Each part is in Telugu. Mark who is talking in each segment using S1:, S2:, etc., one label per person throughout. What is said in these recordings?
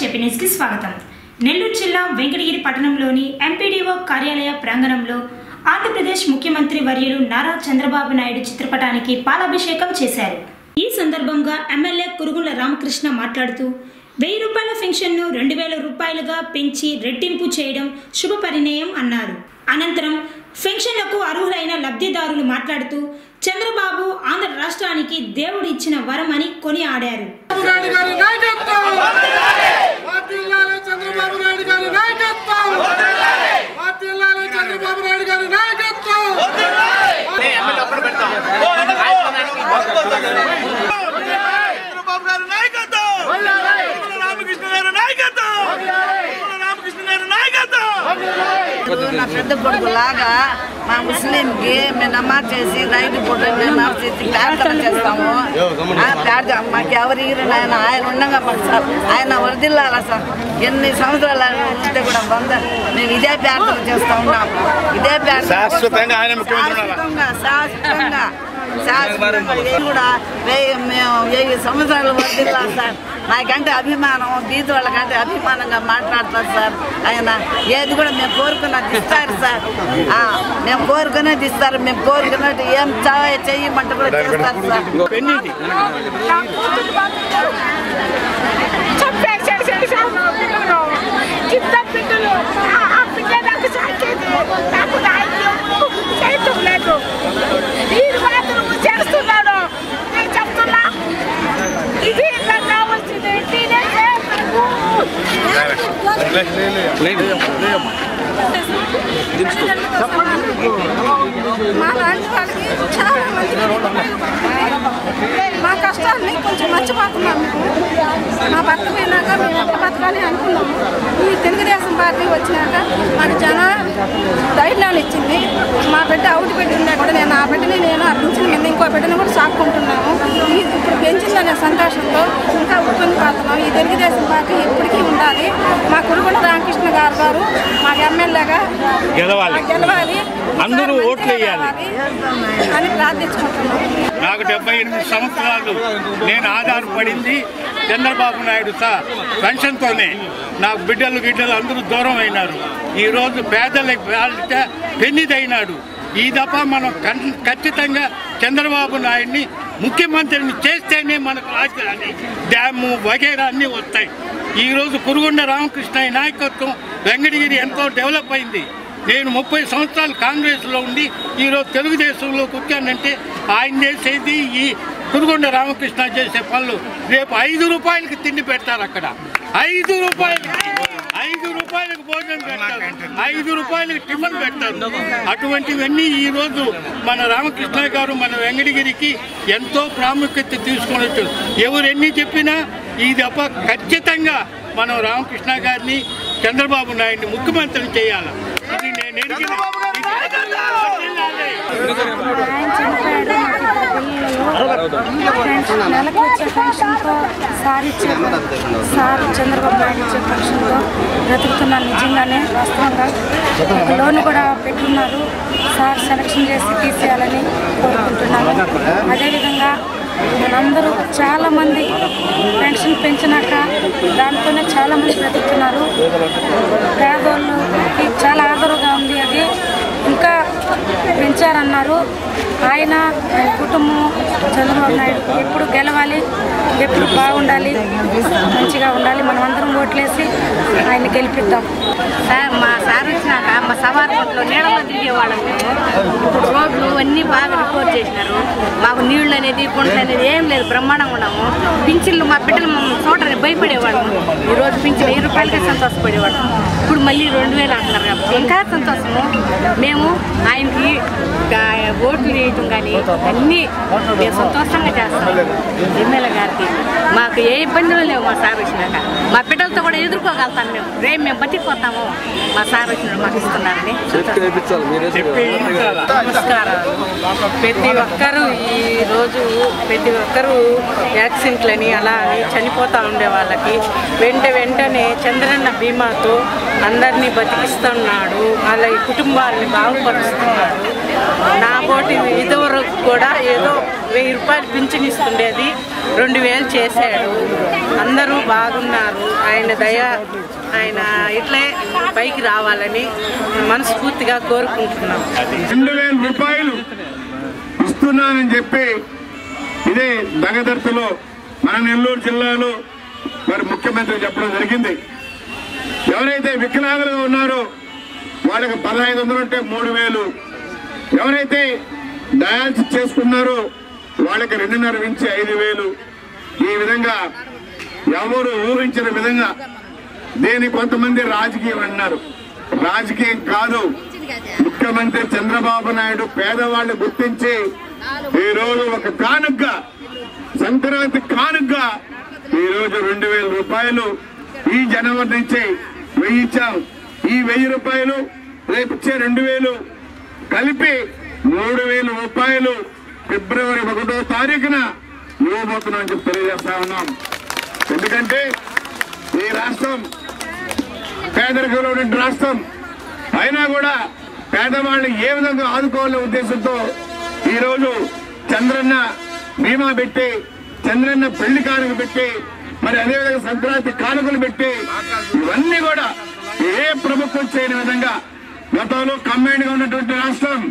S1: చెప్పి న్యూస్కి స్వాగతం. నెల్లూరు జిల్లా వెంకటగిరి పట్టణంలోని ఎంపీడీఓ కార్యాలయ ప్రాంగణంలో ఆంధ్రప్రదేశ్ ముఖ్యమంత్రి వర్యులు నారా చంద్రబాబు నాయుడు చిత్రపటానికి పాలాభిషేకం చేశారు. ఈ సందర్భంగా ఎమ్మెల్యే కురుగుల రామకృష్ణ మాట్లాడుతూ వెయ్యి రూపాయల పెన్షన్ను రెండు వేల రూపాయలుగా పెంచి రెట్టింపు చేయడం శుభ పరిణయం అన్నారు. అనంతరం పెన్షన్లకు అర్హులైన లబ్ధిదారులు మాట్లాడుతూ చంద్రబాబు ఆంధ్ర రాష్ట్రానికి దేవుడు ఇచ్చిన వరం అని కొనియాడారు.
S2: చంద్రబాబు నాయుడు గారి నాయకత్వం వర్ధిల్లాలి చంద్రబాబు నాయుడు గారి నాయకత్వం
S3: చంద్రబాబు గారి నాయకత్వం పూల రామకృష్ణ గారి నాయకత్వం పూల రామకృష్ణ గారి నాయకత్వం
S4: నా పెద్ద కొడుకు లాగా మా ముస్లింకి మేము నమాజ్ చేసి రైతు పూట నమాజ్ చేసి ప్రార్థన చేస్తాము. ప్రార్థన మాకు ఎవరు ఇరు ఆయన ఆయన ఉండగా మాకు సార్ ఆయన వరదిల్లాల సార్. ఎన్ని సంవత్సరాలు ఉంటే కూడా వంద మేము ఇదే ప్రార్థన చేస్తా ఉన్నాము ఇదే ప్రార్థన
S3: శాశ్వతంగా?
S4: శాశ్వతంగా కూడా వెయ్యి మేము వెయ్యి సంవత్సరాలు వదిలాలి సార్. నాకంటే అభిమానం బీది వాళ్ళకంటే అభిమానంగా మాట్లాడతారు సార్. ఆయన ఏది కూడా మేము కోరుకున్నది ఇస్తారు సార్. మేము కోరుకునేది ఇస్తారు. మేము కోరుకున్నట్టు ఏం చా- చెయ్యమంటే కూడా చేస్తారు సార్.
S5: చంపేశాడు పిల్లలు పిల్లలు ఆ- సాకేది. నాకు Leer, leer, leer.
S6: మా లాంటి వాళ్ళకి చాలా మంది మా కష్టాన్ని కొంచెం మర్చిపోతున్నాం మేము. మా భర్త పోయినాక మేము ఎంత బతకాలి అనుకున్నాము. ఈ తెలుగుదేశం పార్టీ వచ్చినాక మాకు చాలా ధైర్యాలు ఇచ్చింది. మా బిడ్డ అవుట్ బిడ్డ కూడా నేను ఆ బిడ్డని నేను అర్పించిన మీద ఇంకో బిడ్డని కూడా సాక్కుంటున్నాము. ఇప్పుడు పెంచిందనే సంతోషంతో ఇంకా ఉప్పని పోతున్నాం ఈ తెలుగుదేశం పార్టీ ఎప్పటికీ ఉండాలి. మా కురుగుల రామకృష్ణ గారు గారు మాకు ఎమ్మెల్యేగా
S3: గెలవాలి.
S6: గెలవాలి.
S3: అందరూ ఓట్లు వేయాలి.
S6: అని ప్రార్థించుకుంటున్నాం.
S3: నాకు డెబ్బై ఎనిమిది సంవత్సరాలు నేను ఆధారపడింది చంద్రబాబు నాయుడు సార్. పెన్షన్తోనే నాకు బిడ్డలు గిడ్డలు అందరూ దూరం అయినారు. ఈరోజు పేదలకు బాధ్యత పెన్నిదైనాడు. ఈ దఫా మనం ఖచ్చితంగా చంద్రబాబు నాయుడిని ముఖ్యమంత్రిని చేస్తేనే మనకు రాజధాని డ్యాము వగేరా అన్నీ వస్తాయి. ఈరోజు కురుగుండ రామకృష్ణ నాయకత్వం వెంకటగిరి ఎంతో డెవలప్ అయింది. నేను ముప్పై సంవత్సరాలు కాంగ్రెస్లో ఉండి ఈరోజు తెలుగుదేశంలోకి వచ్చానంటే ఆయన చేసేది ఈ కురుగొండ రామకృష్ణ చేసే పనులు రేపు ఐదు రూపాయలకి తిండి పెడతారు అక్కడ. ఐదు రూపాయలకి ఐదు రూపాయలకు భోజనం పెడతారు ఐదు రూపాయలకు టిఫిన్ పెడతారు. అటువంటివన్నీ ఈ మన రామకృష్ణ గారు మన వెంకటగిరికి ఎంతో ప్రాముఖ్యత తీసుకొని వచ్చారు ఎవరు ఎన్ని చెప్పినా ఇది అప్ప ఖచ్చితంగా మనం రామకృష్ణ గారిని చంద్రబాబు నాయుడిని ముఖ్యమంత్రిని చేయాలి? ఇది నేను
S6: నెలకు వచ్చే పెన్షన్తో సార్ ఇచ్చే సార్ చంద్రబాబు నాయుడు ఇచ్చే పెన్షన్తో బ్రతుకుతున్నాను నిజంగానే వాస్తవంగా ఒక లోన్ కూడా పెట్టున్నారు సార్ సెలక్షన్ చేసి తీసేయాలని కోరుకుంటున్నాను అదేవిధంగా మనందరూ చాలామంది పెన్షన్ పెంచినాక చాలామంది బ్రతుకుతున్నారు. పేదోళ్ళకి చాలా ఆదరుగా ఉంది అది. ఇంకా పెంచారన్నారు. ఆయన కుటుంబం చంద్రబాబు నాయుడు ఎప్పుడు గెలవాలి ఎప్పుడు బాగుండాలి మంచిగా ఉండాలి మనం అందరం ఓట్లేసి ఆయన గెలిపిద్దాం.
S7: సార్ మా సార్ వచ్చినాక మా సవారిపట్లో నీళ్ళలో తిరిగేవాళ్ళం ఇప్పుడు రోడ్లు అన్నీ బాగా రిపోర్ట్ చేసినారు. మాకు నీళ్ళు అనేది కొండలు అనేది ఏం లేదు బ్రహ్మాండంగా ఉన్నాము. పింఛన్లు మా బిడ్డలు మమ్మల్ని చూడని భయపడేవాళ్ళము. ఈరోజు పింఛన్ వెయ్యి రూపాయలకే సంతోషపడేవాళ్ళం ఇప్పుడు మళ్ళీ రెండు వేలు అంటున్నారు కాబట్టి ఇంకా సంతోషము. మేము ఆయనకి ఓట్లు వేయటం కానీ అన్నీ మేము సంతోషంగా చేస్తాం. ఎమ్మెల్యే గారికి. మాకు ఏ ఇబ్బందులు లేవు మా సార్ వచ్చినాక. మా బిడ్డలతో కూడా ఎదుర్కోగలుగుతాం మేము. రేపు మేము బతికిపోతాము. మా సార్ వచ్చినాడు మాకు ఇస్తున్నారని.
S8: నమస్కారాలు. ప్రతి ఒక్కరూ ఈ రోజు ప్రతి ఒక్కరూ యాక్సిడెంట్లని అలా అని చనిపోతూ ఉండే వాళ్ళకి వెంట వెంటనే చంద్రన్న బీమాతో అందరినీ బతికిస్తున్నాడు. వాళ్ళ కుటుంబాలని బాగుపరుస్తున్నాడు. నాపోటీ ఇదివరకు కూడా ఏదో వెయ్యి రూపాయలు పింఛన్ ఇస్తుండేది రెండు వేలు చేశాడు. అందరూ బాగున్నారు. ఆయన దయ ఆయన ఇట్లే పైకి రావాలని మనస్ఫూర్తిగా కోరుకుంటున్నాం.
S9: రెండు వేల రూపాయలు ఇస్తున్నానని చెప్పి ఇదే దగదర్తలో మన నెల్లూరు జిల్లాలో మరి ముఖ్యమంత్రి చెప్పడం జరిగింది. ఎవరైతే వికలాంగులుగా ఉన్నారో వాళ్ళకి పదహైదు వందలు ఉంటే మూడు వేలు ఎవరైతే డయాలసిస్ చేసుకున్నారో వాళ్ళకి రెండున్నర నుంచి ఐదు వేలు. ఈ విధంగా ఎవరు ఊహించిన విధంగా దీని కొంతమంది రాజకీయం అన్నారు. రాజకీయం కాదు. ముఖ్యమంత్రి చంద్రబాబు నాయుడు పేదవాళ్ళు గుర్తించి ఈ రోజు ఒక కానుగ్గా సంక్రాంతి కానుగ్గా ఈ రోజు రెండు వేల రూపాయలు ఈ జనవరి నుంచి వెయ్యి ఇచ్చాం ఈ వెయ్యి రూపాయలు రేపు ఇచ్చే రెండు వేలు. కలిపి మూడు వేల రూపాయలు ఫిబ్రవరి ఒకటో తారీఖున ఇవ్వబోతున్నాం చెప్పి తెలియజేస్తా ఉన్నాం. ఎందుకంటే ఈ రాష్ట్రం పేదరికంలో ఉన్న రాష్ట్రం. అయినా కూడా పేదవాళ్ళని ఏ విధంగా ఆదుకోవాలనే ఉద్దేశంతో ఈరోజు చంద్రన్న బీమా పెట్టి చంద్రన్న పెళ్ళి కానుక పెట్టి మరి అదేవిధంగా సంక్రాంతి కానుకలు పెట్టి ఇవన్నీ కూడా ఏ ప్రభుత్వం చేయని విధంగా గతంలో కంబైన్డ్గా ఉన్నటువంటి రాష్ట్రం.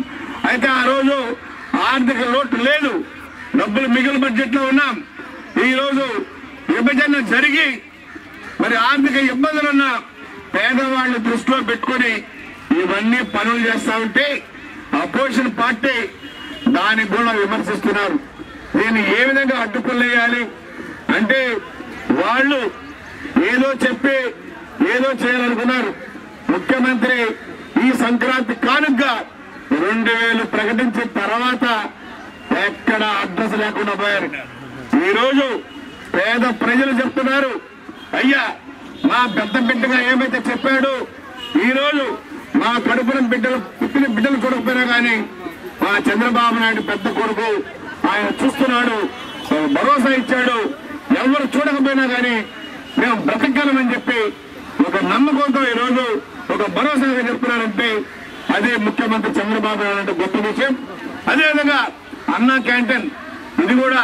S9: అయితే ఆ రోజు ఆర్థిక లోటు లేదు. డబ్బులు మిగిలిన బడ్జెట్లో ఉన్నాం ఈరోజు విభజన జరిగి మరి ఆర్థిక ఇబ్బందులున్న పేదవాళ్ళు దృష్టిలో పెట్టుకొని ఇవన్నీ పనులు చేస్తా ఉంటే అపోజిషన్ పార్టీ దాన్ని కూడా విమర్శిస్తున్నారు. దీన్ని ఏ విధంగా అడ్డుకులేయాలి అంటే వాళ్ళు ఏదో చెప్పి ఏదో చేయాలనుకున్నారు. ముఖ్యమంత్రి ఈ సంక్రాంతి కానుక రెండు వేలు ప్రకటించిన తర్వాత ఎక్కడ అడ్రస్ లేకుండా పోయారు. ఈరోజు పేద ప్రజలు చెప్తున్నారు అయ్యా మా పెద్ద బిడ్డగా ఏమైతే చెప్పాడు ఈ రోజు మా కడుపున బిడ్డలు పుట్టిన బిడ్డలు కొడుకుపోయినా కానీ మా చంద్రబాబు నాయుడు పెద్ద కొడుకు ఆయన చూస్తున్నాడు భరోసా ఇచ్చాడు ఎవరు చూడకపోయినా కానీ మేము బ్రతకగలమని చెప్పి ఒక నమ్మకంతో ఈ రోజు ఒక భరోసాగా చెప్తున్నారంటే అదే ముఖ్యమంత్రి చంద్రబాబు నాయుడు అంటే గొప్ప విషయం. అదేవిధంగా అన్నా క్యాంటీన్ ఇది కూడా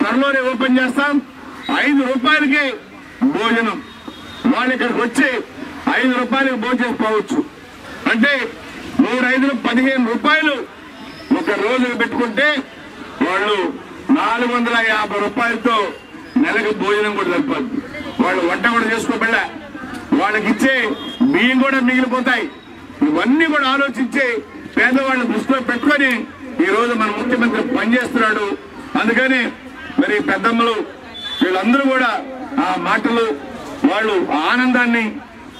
S9: త్వరలోనే ఓపెన్ చేస్తాం. ఐదు రూపాయలకి భోజనం. వాళ్ళు ఇక్కడికి వచ్చి ఐదు రూపాయలకి భోజనం పోవచ్చు. అంటే మూడు ఐదులు పదిహేను రూపాయలు ఒక రోజు పెట్టుకుంటే వాళ్ళు నాలుగు వందల యాభై రూపాయలతో నెలకు భోజనం కూడా సరిపోద్ది. వాళ్ళు వంట కూడా చేసుకోబెళ్ళ వాళ్ళకి ఇచ్చే బియ్యం కూడా మిగిలిపోతాయి. ఇవన్నీ కూడా ఆలోచించి పేదవాళ్ళని దృష్టిలో పెట్టుకొని ఈరోజు మన ముఖ్యమంత్రి పనిచేస్తున్నాడు. అందుకని మరి పెద్దమ్మలు వీళ్ళందరూ కూడా ఆ మాటలు వాళ్ళు ఆనందాన్ని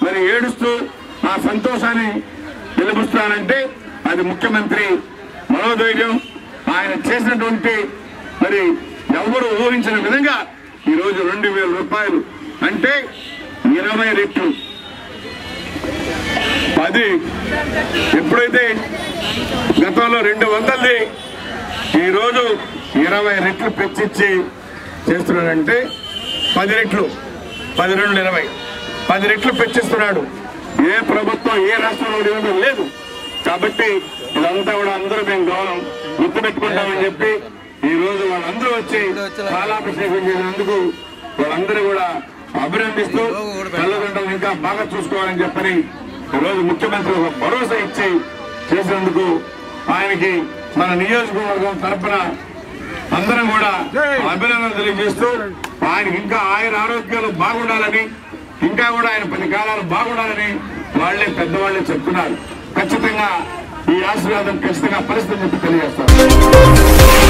S9: మరి ఏడుస్తూ ఆ సంతోషాన్ని వెలిపిస్తానంటే అది ముఖ్యమంత్రి మనోధైర్యం. ఆయన చేసినటువంటి మరి ఎవరు ఊహించిన విధంగా ఈరోజు రెండు వేల రూపాయలు అంటే ఇరవై రెట్లు. పది ఎప్పుడైతే గతంలో రెండు వందలది ఈ రోజు ఇరవై రెట్లు పెంచిచ్చి చేస్తున్నాడంటే పది రెట్లు పది రెండు ఇరవై. పది రెట్లు పెంచిస్తున్నాడు. ఏ ప్రభుత్వం ఏ రాష్ట్రంలో లేదు. కాబట్టి ఇదంతా కూడా అందరూ మేము గౌరవం గుర్తుపెట్టుకుంటామని చెప్పి ఈ రోజు వాళ్ళందరూ వచ్చి పాలాభిషేకం చేసినందుకు వాళ్ళందరూ కూడా అభినందిస్తూ తల్లిదండ్రులు ఇంకా బాగా చూసుకోవాలని చెప్పని ఈరోజు రోజు ముఖ్యమంత్రి ఒక భరోసా ఇచ్చి చేసినందుకు ఆయనకి మన నియోజకవర్గం తరఫున అందరం కూడా అభినందనలు తెలియజేస్తూ ఆయనకి ఇంకా ఆయన ఆరోగ్యాలు బాగుండాలని ఇంకా కూడా ఆయన పది కాలాలు బాగుండాలని వాళ్ళే పెద్దవాళ్ళే చెప్తున్నారు. ఖచ్చితంగా ఈ ఆశీర్వాదం ఖచ్చితంగా పరిస్థితి చెప్పి తెలియజేస్తారు